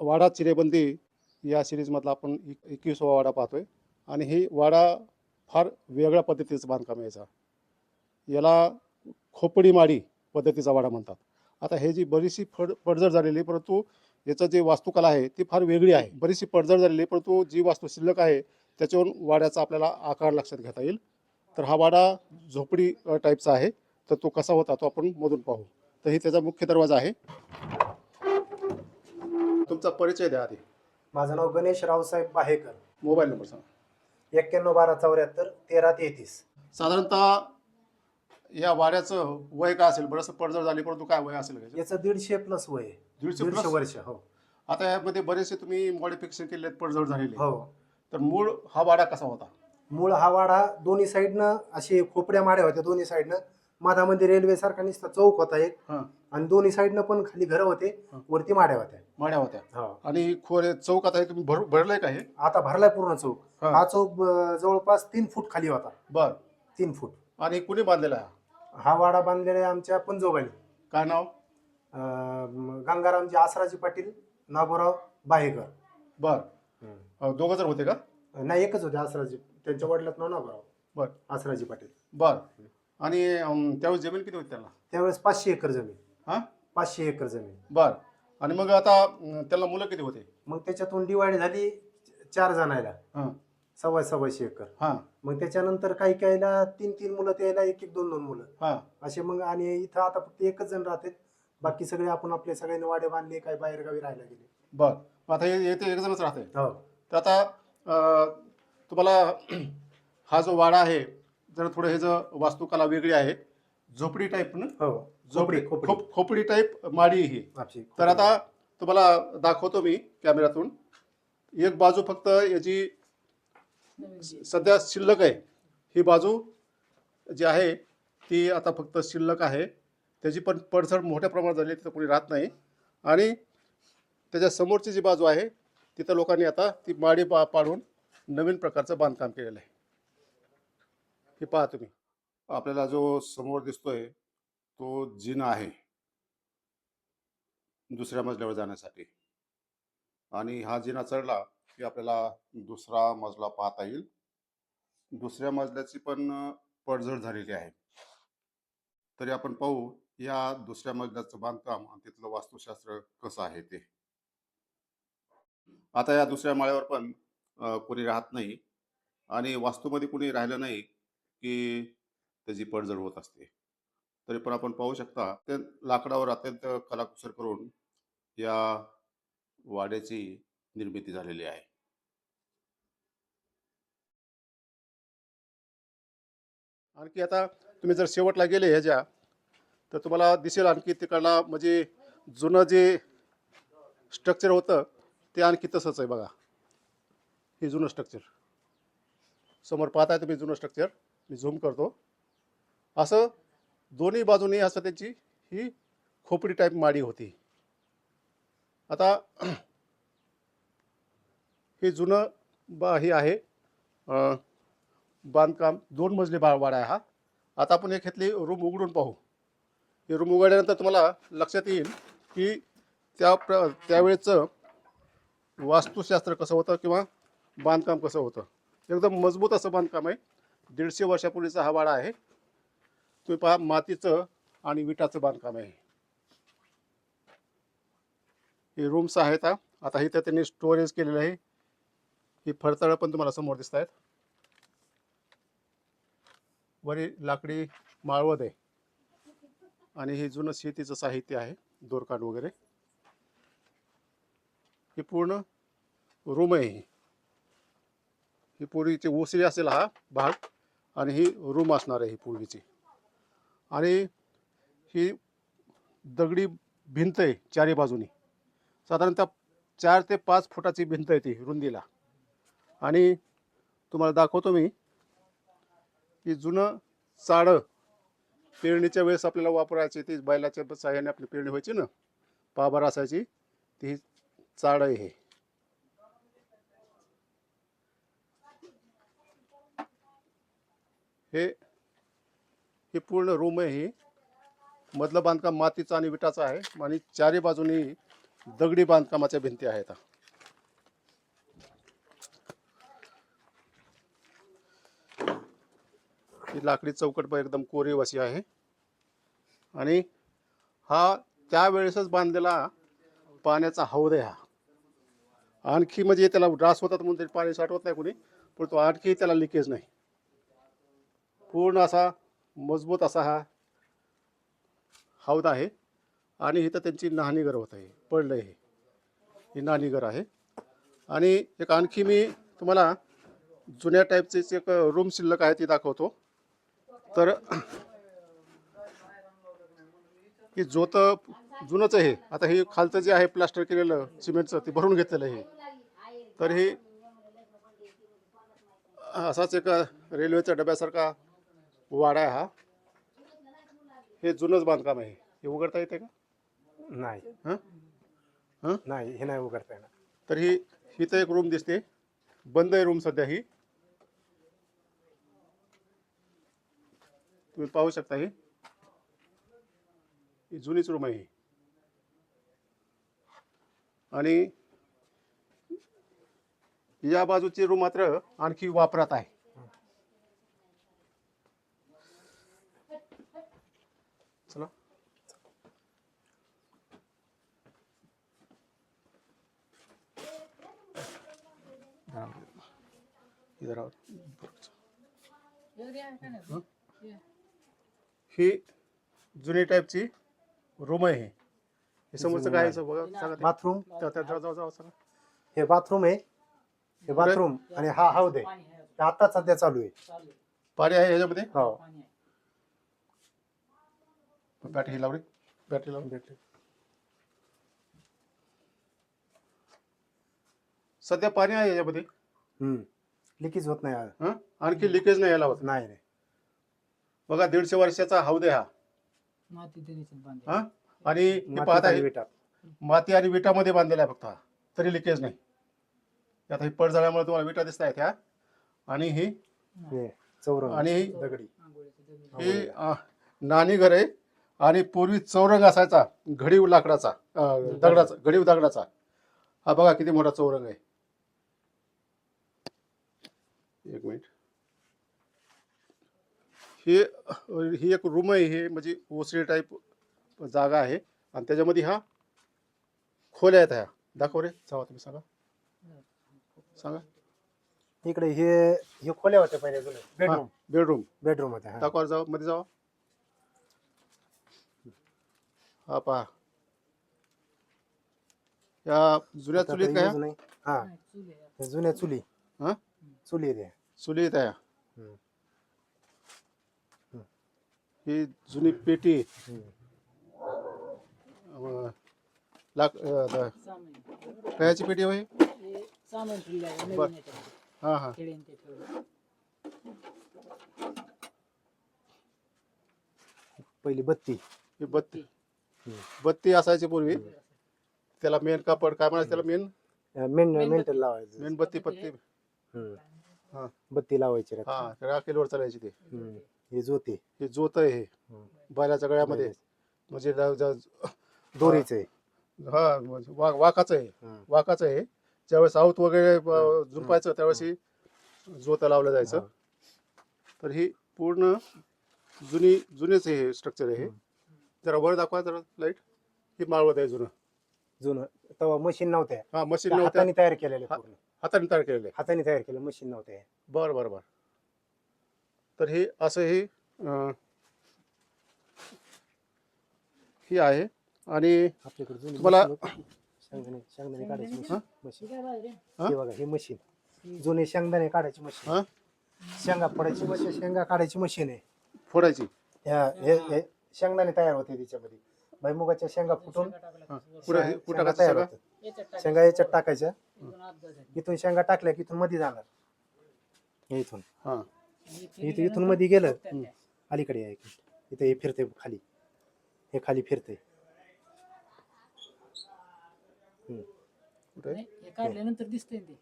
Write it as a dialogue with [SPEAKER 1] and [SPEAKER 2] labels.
[SPEAKER 1] वाडा चिरेबंदी या सिरीजमधला आपण एकवीसवा वाडा पाहतोय. आणि ही वाडा फार वेगळ्या पद्धतीचं बांधकाम यायचा याचा. याला खोपडी माडी पद्धतीचा वाडा म्हणतात. आता हे जी बरीचशी फड पडझड झालेली आहे, परंतु याचं जे वास्तुकला आहे ती फार वेगळी आहे. बरीचशी पडझड झालेली आहे परंतु जी वास्तू शिल्लक आहे त्याच्यावरून वाड्याचा आपल्याला आकार लक्षात घेता येईल. तर हा वाडा झोपडी टाईपचा आहे. तर तो कसा होता तो आपण मधून पाहू. तर ही त्याचा मुख्य दरवाजा आहे. तुमचा परिचय द्या आधी.
[SPEAKER 2] माझं नाव गणेश रावसाहेब बाहेकर.
[SPEAKER 1] मोबाईल नंबर सांगा.
[SPEAKER 2] एक्क्याण्णव बारा चौऱ्याहत्तर तेरा तेहतीस.
[SPEAKER 1] साधारणतः या वाड्याचं वय काय असेल? बरंचसं पडझड झाली परंतु काय वय असेल का?
[SPEAKER 2] याचं दीडशे प्लस वय आहे.
[SPEAKER 1] दीडशे
[SPEAKER 2] दीडशे
[SPEAKER 1] plus?
[SPEAKER 2] वर्ष हो.
[SPEAKER 1] आता यामध्ये बरेचसे तुम्ही मॉडिफिकेशन केले आहेत पडझड झालेले
[SPEAKER 2] हो.
[SPEAKER 1] तर मूळ हा वाडा कसा होता?
[SPEAKER 2] मूळ हा वाडा दोन्ही साईडनं असे खोपड्या माड्या होत्या दोन्ही साईडनं मधामध्ये रेल्वे सारखा नुसता चौक होता एक.
[SPEAKER 1] हा.
[SPEAKER 2] आणि दोन्ही साईडनं पण खाली घरं होते.
[SPEAKER 1] हा.
[SPEAKER 2] वरती माड्या होत्या.
[SPEAKER 1] माड्या होत्या.
[SPEAKER 2] हो.
[SPEAKER 1] आणि खोरे चौक आता हे तुम्ही भर भरलंय का हे?
[SPEAKER 2] आता भरलाय पूर्ण चौक.
[SPEAKER 1] हा.
[SPEAKER 2] हा चौक अं, जवळपास तीन फूट खाली होता.
[SPEAKER 1] बर.
[SPEAKER 2] तीन फूट.
[SPEAKER 1] आणि कुणी बांधलेला आहे? हा?
[SPEAKER 2] वाडा बांधलेला आहे आमच्या पंजोबाने
[SPEAKER 1] काय नाव?
[SPEAKER 2] अं, गंगारामजी आसराजी पाटील नागोराव बाहेकर.
[SPEAKER 1] बर. दोघं जण होते का?
[SPEAKER 2] नाही एकच होते आसराजी. त्यांच्या वडिलात नाव नागोराव.
[SPEAKER 1] बर.
[SPEAKER 2] आसराजी पाटील.
[SPEAKER 1] बर. आणि अम, त्यावेळेस जमीन किती होती त्याला
[SPEAKER 2] त्यावेळेस पाचशे एकर जमीन.
[SPEAKER 1] हा?
[SPEAKER 2] पाचशे एकर जमीन.
[SPEAKER 1] बर. आणि मग आता अम, त्याला मुलं किती होते?
[SPEAKER 2] मग त्याच्यातून डिवाइड झाली चार जणायला.
[SPEAKER 1] हा.
[SPEAKER 2] सव्वा सव्वाशे एकर.
[SPEAKER 1] हा.
[SPEAKER 2] मग त्याच्यानंतर काही काहीला तीन तीन मुलं त्याला एक एक दोन दोन मुलं.
[SPEAKER 1] हा.
[SPEAKER 2] असे मग आणि इथं आता फक्त एकच जण राहतात. बाकी सगळे आपण आपले सगळ्यांनी वाडे बांधले काही बाहेर गावी राहायला गेले.
[SPEAKER 1] बर. मग आता हे येथे एक जणच राहते.
[SPEAKER 2] हो.
[SPEAKER 1] तर आता अं, तुम्हाला हा जो वाडा आहे जर थोडं हे जर वास्तुकला वेगळी आहे झोपडी टाईप ना?
[SPEAKER 2] हो
[SPEAKER 1] झोपडी
[SPEAKER 2] खोपडी. खोपडी
[SPEAKER 1] खोप- खोपडी टाईप माडी ही.
[SPEAKER 2] आपली
[SPEAKER 1] तर आता तुम्हाला दाखवतो मी कॅमेऱ्यातून. एक बाजू फक्त याची सध्या शिल्लक आहे. ही बाजू जी आहे ती आता फक्त शिल्लक आहे. त्याची पण पडझड मोठ्या प्रमाणात झाली तिथं कोणी राहत नाही. आणि त्याच्या समोरची जी बाजू आहे तिथं लोकांनी आता ती माडी पा पाडून नवीन प्रकारचं बांधकाम केलेलं आहे. हे पहा तुम्ही. आपल्याला जो समोर दिसतोय तो जिना आहे. दुसऱ्या मजल्यावर जाण्यासाठी. आणि हा जिना चढला की आपल्याला दुसरा मजला पाहता येईल. दुसऱ्या मजल्याची पण पडझड झालेली आहे. तरी आपण पाहू या दुसऱ्या मजल्याचं बांधकाम आणि तिथलं वास्तुशास्त्र कसं आहे ते. आता या दुसऱ्या माळ्यावर पण कोणी राहत नाही. आणि वास्तूमध्ये कोणी राहिलं नाही की त्याची पडझड होत असते. तरी पण आपण पाहू शकता ते लाकडावर अत्यंत कलाकुसर करून या वाड्याची निर्मिती झालेली आहे. आणखी आता तुम्ही जर शेवटला गेले ह्याच्या तर तुम्हाला दिसेल आणखी तिकडला म्हणजे जुनं जे स्ट्रक्चर होतं ते आणखी तसंच आहे बघा. हे जुनं स्ट्रक्चर समोर पाहताय तुम्ही जुनं स्ट्रक्चर मी झूम करतो. असं दोन्ही बाजूनी असं त्याची ही खोपडी टाईप माडी होती. आता हे जुनं बा हे आहे बांधकाम दोन मजली बा वाडा आहे हा. आता आपण एक घेतली रूम उघडून पाहू. हे रूम उघडल्यानंतर तुम्हाला लक्षात येईल की त्या प्र त्यावेळेचं वास्तुशास्त्र कसं होतं किंवा बांधकाम कसं होतं. एकदम मजबूत असं बांधकाम आहे. दीडशे वर्षापूर्वीचा हा वाडा आहे. तुम्ही पहा मातीचं आणि विटाचं बांधकाम आहे. हे रूम्स आहेत आता इथं त्यांनी स्टोरेज केलेलं आहे. ही फडतळं पण तुम्हाला समोर दिसत आहेत. वरी लाकडी माळवत आहे. आणि हे जुनं शेतीचं साहित्य आहे दोरकांड वगैरे. ही पूर्ण रूम आहे. ही ही पूर्वीची ओसरी असेल हा भाग. आणि ही रूम असणार आहे ही पूर्वीची. आणि ही दगडी भिंत आहे चारी बाजूनी. साधारणतः चार ते पाच फुटाची भिंत आहे ती रुंदीला. आणि तुम्हाला दाखवतो मी की जुनं चाळं पेरणीच्या वेळेस आपल्याला वापरायची ती बैलाच्या साह्याने आपली पेरणी व्हायची ना. पाबर असायची ती चाडं आहे. हे हे पूर्ण रूम आहे ही. मधलं बांधकाम मातीचं आणि विटाचं आहे आणि चारी बाजूनी दगडी बांधकामाच्या भिंती आहेत. ही लाकडी चौकट पण एकदम कोरीव अशी आहे. आणि हा त्यावेळेसच बांधलेला पाण्याचा हौद आहे हा. आणखी म्हणजे त्याला ड्रास होतात म्हणून तरी पाणी साठवत नाही कोणी पण तो आणखी त्याला लिकेज नाही. पूर्ण असा मजबूत असा हा हौद आहे. आणि इथं त्यांची नाहणीघर होत आहे. पडलं आहे ही नाहणीघर आहे. आणि एक आणखी मी तुम्हाला जुन्या टाईपचेच एक रूम शिल्लक आहे ती दाखवतो. तर ही जोत जुनंच आहे. आता हे खालचं जे आहे प्लास्टर केलेलं सिमेंटचं ते भरून घेतलेलं आहे तर हे असाच एक रेल्वेच्या डब्यासारखा वाडा आहे हा. हे जुनंच बांधकाम आहे. हे उघडता येते का?
[SPEAKER 2] नाही.
[SPEAKER 1] हां? हां?
[SPEAKER 2] नाही हे नाही उघडता येणार.
[SPEAKER 1] तर ही ही तर एक रूम दिसते. बंद आहे रूम सध्या ही. तुम्ही पाहू शकता ही. ही जुनीच रूम आहे ही. आणि या बाजूची रूम मात्र आणखी वापरात आहे चला आओ हं? ही जुनी टाईपची रूम आहे. हे समोरचं काय आहे बघा सांगा ते.
[SPEAKER 2] बाथरूम.
[SPEAKER 1] त्या- त्या- जाऊ जाऊ जाऊ सांगा.
[SPEAKER 2] हे बाथरूम आहे. हे बाथरूम आणि हा हौद आहे हे आता सध्या चालू आहे.
[SPEAKER 1] पाणी आहे ह्याच्यामध्ये?
[SPEAKER 2] हो.
[SPEAKER 1] बॅटरी लावली बॅटरी लावून बॅटरी सध्या पाणी आहे याच्यामध्ये
[SPEAKER 2] हम्म. लिकेज होत नाही हा.
[SPEAKER 1] आणखी लिकेज नाही यायला होत?
[SPEAKER 2] नाही नाही.
[SPEAKER 1] बघा दीडशे वर्षाचा हौद आहे हा.
[SPEAKER 3] माती बांधली.
[SPEAKER 1] हा? आणि हे
[SPEAKER 2] मातीत
[SPEAKER 1] पाहत
[SPEAKER 2] आणि विटात.
[SPEAKER 1] माती आणि विटामध्ये बांधलेला आहे फक्त हा. तरी लिकेज नाही. आता ही पडझाल्यामुळे तुम्हाला विटा दिसत आहेत ह्या आणि ही
[SPEAKER 2] हे चौरंग.
[SPEAKER 1] आणि ही
[SPEAKER 2] दगडी.
[SPEAKER 3] आंघोळीचं.
[SPEAKER 1] ही अं, नाणी घर आहे आणि पूर्वी चौरंग असायचा घडीव लाकडाचा अं, दगडाचा घडीव दगडाचा. हा बघा किती मोठा चौरंग आहे. एक मिनिट। ही ही एक रूम आहे हे म्हणजे ओसरी टाईप जागा आहे. आणि त्याच्यामध्ये हा खोल्या आहेत ह्या. दाखव रे जावा तुम्ही सांगा. सांगा.
[SPEAKER 2] इकडे हे हे खोल्या होत्या पहिले जुने. बेडरूम
[SPEAKER 1] बेडरूम
[SPEAKER 2] बेडरूम होत्या हा.
[SPEAKER 1] दाखवा जाऊ मध्ये जावा. हा पहा. या जुन्या
[SPEAKER 2] आता
[SPEAKER 1] चुलीत काय.
[SPEAKER 2] हा
[SPEAKER 3] चूल.
[SPEAKER 2] हे जुन्या चुली.
[SPEAKER 1] हा?
[SPEAKER 2] चुली आहेत ह्या.
[SPEAKER 1] चुलीत आहे
[SPEAKER 2] हम्म.
[SPEAKER 1] ही जुनी पेटी. अं, लाक अं, द-
[SPEAKER 3] सामान.
[SPEAKER 1] कयाची पेटी होय
[SPEAKER 3] हे
[SPEAKER 1] बर. हा हा.
[SPEAKER 2] पहिली बत्ती
[SPEAKER 1] ही बत्ती. बत्ती असायची पूर्वी त्याला मेन कापड काय म्हणायचं त्याला मेन
[SPEAKER 2] मेन मेंटल लावायचं
[SPEAKER 1] मेणबत्ती पत्ती
[SPEAKER 2] हम्म.
[SPEAKER 1] हा.
[SPEAKER 2] बत्ती लावायची रे.
[SPEAKER 1] हा राखेलवर चालायची ते.
[SPEAKER 2] हम्म. हे ज्योती
[SPEAKER 1] हे जोत आहे हे.
[SPEAKER 2] हम्म.
[SPEAKER 1] बैलाच्या गळ्यामध्ये. म्हणजे ज- ज-
[SPEAKER 2] दोरीचं आहे.
[SPEAKER 1] हा म्हणजे वा वाकाचं आहे.
[SPEAKER 2] हम्म.
[SPEAKER 1] वाकाचं आहे ज्यावेळेस आऊत वगैरे अ, झुंपायचं त्यावेळेस ही जोतं लावलं जायचं. तर ही पूर्ण जुनी जुनेच हे स्ट्रक्चर आहे हे.
[SPEAKER 2] हम्म.
[SPEAKER 1] जरा वर दाखवा जरा लाइट ही माळवत आहे जुनं.
[SPEAKER 2] जुनं. तेव्हा मशीन नव्हत्या.
[SPEAKER 1] हा मशीन
[SPEAKER 2] त्या
[SPEAKER 1] नव्हत्या.
[SPEAKER 2] हाताने तयार केलेले. पूर्ण.
[SPEAKER 1] हाताने तयार केलेले
[SPEAKER 2] हाताने तयार केलं मशीन नव्हते
[SPEAKER 1] बरं बरं बरं. तर हे असं हे अ, ही आहे. आणि
[SPEAKER 2] आपल्याकडे जुनी
[SPEAKER 1] तुम्हाला-
[SPEAKER 2] machine होती. शेंगदाणे शेंगदाणे काढायची
[SPEAKER 1] हा?
[SPEAKER 2] मशीन मशीन
[SPEAKER 3] हे?
[SPEAKER 2] बघा हे मशीन जुने शेंगदाणे काढायची मशीन
[SPEAKER 1] हा?
[SPEAKER 2] शेंगा फोडायची मशीन शेंगा काढायची मशीन आहे.
[SPEAKER 1] फोडायची.
[SPEAKER 2] ह्या हे हे शेंगदाणे तयार होते त्याच्यामध्ये भैमुगाच्या शेंगा फुटून
[SPEAKER 3] शेंगा
[SPEAKER 1] हा. टाकायचं
[SPEAKER 2] तयार
[SPEAKER 1] सगळं?
[SPEAKER 2] होतात. शेंगा याच्यात टाकायच्या.
[SPEAKER 3] इथून
[SPEAKER 2] शेंगा टाकल्या की इथून मध्ये जाणार. हे इथून.
[SPEAKER 1] हा.
[SPEAKER 3] आणि
[SPEAKER 2] इथून मध्ये गेलं. अलीकडे आहे इथं हे फिरते खाली. हे खाली फिरते.
[SPEAKER 1] कुठे
[SPEAKER 3] नाही, हे काढल्यानंतर दिसतंय ते.